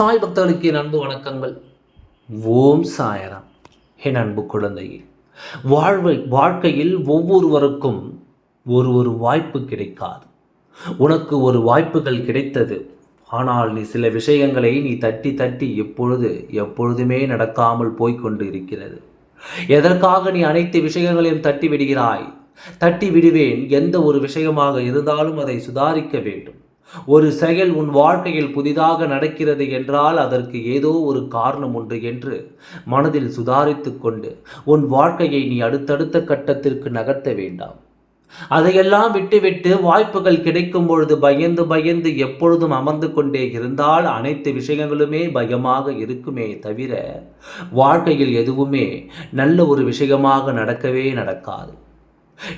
சாய் பக்தர்களுக்கு என் அன்பு வணக்கங்கள். ஓம் சாயராம். என் அன்பு குழந்தையே வாழ்வை வாழ்க்கையில் ஒவ்வொருவருக்கும் ஒரு ஒரு வாய்ப்பு கிடைக்காது. உனக்கு ஒரு வாய்ப்புகள் கிடைத்தது. ஆனால் நீ சில விஷயங்களை நீ தட்டி தட்டி எப்பொழுது எப்பொழுதுமே நடக்காமல் போய்க்கொண்டு இருக்கிறது. எதற்காக நீ அனைத்து விஷயங்களையும் தட்டி விடுகிறாய்? தட்டி விடுவேன். எந்த ஒரு விஷயமாக இருந்தாலும் அதை சுதாரிக்க வேண்டும். ஒரு செயல் உன் வாழ்க்கையில் புதிதாக நடக்கிறது என்றால் அதற்கு ஏதோ ஒரு காரணம் உண்டு என்று மனதில் சுதாரித்து கொண்டு உன் வாழ்க்கையை நீ அடுத்தடுத்த கட்டத்திற்கு நகர்த்த வேண்டாம். அதையெல்லாம் விட்டுவிட்டு வாய்ப்புகள் கிடைக்கும் பொழுது பயந்து பயந்து எப்பொழுதும் அமர்ந்து கொண்டே இருந்தால் அனைத்து விஷயங்களுமே பயமாக இருக்குமே தவிர வாழ்க்கையில் எதுவுமே நல்ல ஒரு விஷயமாக நடக்கவே நடக்காது.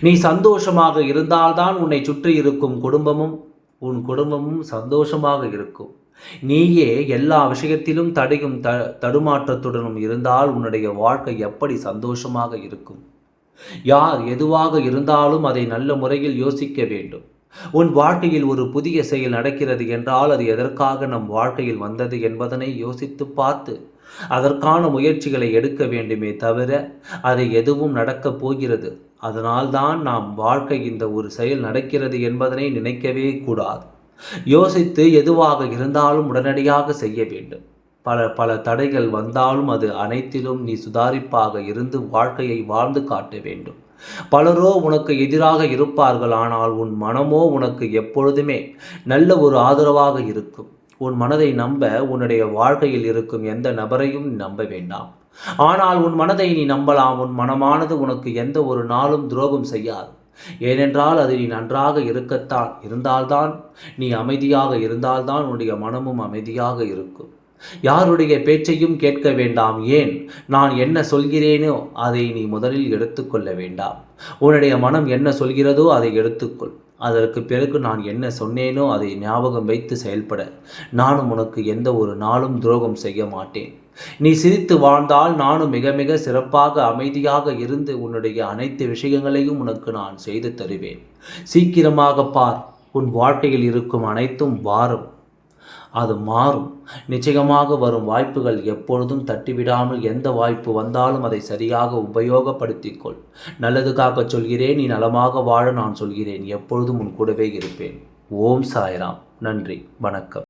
நீ சந்தோஷமாக இருந்தால்தான் உன்னை சுற்றி இருக்கும் குடும்பமும் உன் குடும்பமும் சந்தோஷமாக இருக்கும். நீயே எல்லா விஷயத்திலும் தடையும் த தடுமாற்றத்துடனும் இருந்தால் உன்னுடைய வாழ்க்கை எப்படி சந்தோஷமாக இருக்கும்? யார் எதுவாக இருந்தாலும் அதை நல்ல முறையில் யோசிக்க வேண்டும். உன் வாழ்க்கையில் ஒரு புதிய செயல் நடக்கிறது என்றால் அது எதற்காக நம் வாழ்க்கையில் வந்தது என்பதனை யோசித்து பார்த்து அதற்கான முயற்சிகளை எடுக்க வேண்டுமே தவிர அதை எதுவும் நடக்கப் போகிறது. அதனால்தான் நாம் வாழ்க்கை இந்த ஒரு செயல் நடக்கிறது என்பதனை நினைக்கவே கூடாது. யோசித்து எதுவாக இருந்தாலும் உடனடியாக செய்ய வேண்டும். பல பல தடைகள் வந்தாலும் அது அனைத்திலும் நீ சுதாரிப்பாக இருந்து வாழ்க்கையை வாழ்ந்து காட்ட வேண்டும். பலரோ உனக்கு எதிராக இருப்பார்கள் ஆனால் உன் மனமோ உனக்கு எப்பொழுதுமே நல்ல ஒரு ஆதரவாக இருக்கும். உன் மனதை நம்ப உன்னுடைய வாழ்க்கையில் இருக்கும் எந்த நபரையும் நம்ப வேண்டாம். ஆனால் உன் மனதை நீ நம்பலாம். உன் மனமானது உனக்கு எந்த ஒரு நாளும் துரோகம் செய்யாது. ஏனென்றால் அது நீ நன்றாக இருக்கத்தான் இருந்தால்தான் நீ அமைதியாக இருந்தால்தான் உன்னுடைய மனமும் அமைதியாக இருக்கும். யாருடைய பேச்சையும் கேட்க வேண்டாம். ஏன்? நான் என்ன சொல்கிறேனோ அதை நீ முதலில் எடுத்துக்கொள்ள வேண்டாம். உன்னுடைய மனம் என்ன சொல்கிறதோ அதை எடுத்துக்கொள். அதற்கு பிறகு நான் என்ன சொன்னேனோ அதை ஞாபகம் வைத்து செயல்பட. நானும் உனக்கு எந்த ஒரு நாளும் துரோகம் செய்ய மாட்டேன். நீ சிரித்து வாழ்ந்தால் நானும் மிக மிக சிறப்பாக அமைதியாக இருந்து உன்னுடைய அனைத்து விஷயங்களையும் உனக்கு நான் செய்து தருவேன். சீக்கிரமாக பார். உன் வாழ்க்கையில் இருக்கும் அனைத்தும் வாரம். அது மாறும். நிச்சயமாக வரும் வாய்ப்புகள் எப்பொழுதும் தட்டிவிடாமல் எந்த வாய்ப்பு வந்தாலும் அதை சரியாக உபயோகப்படுத்திக்கொள். நல்லதுக்காக சொல்கிறேன் நீ நலமாக வாழ நான் சொல்கிறேன் எப்பொழுதும் உன் கூடவே இருப்பேன். ஓம் சாய்ராம். நன்றி. வணக்கம்.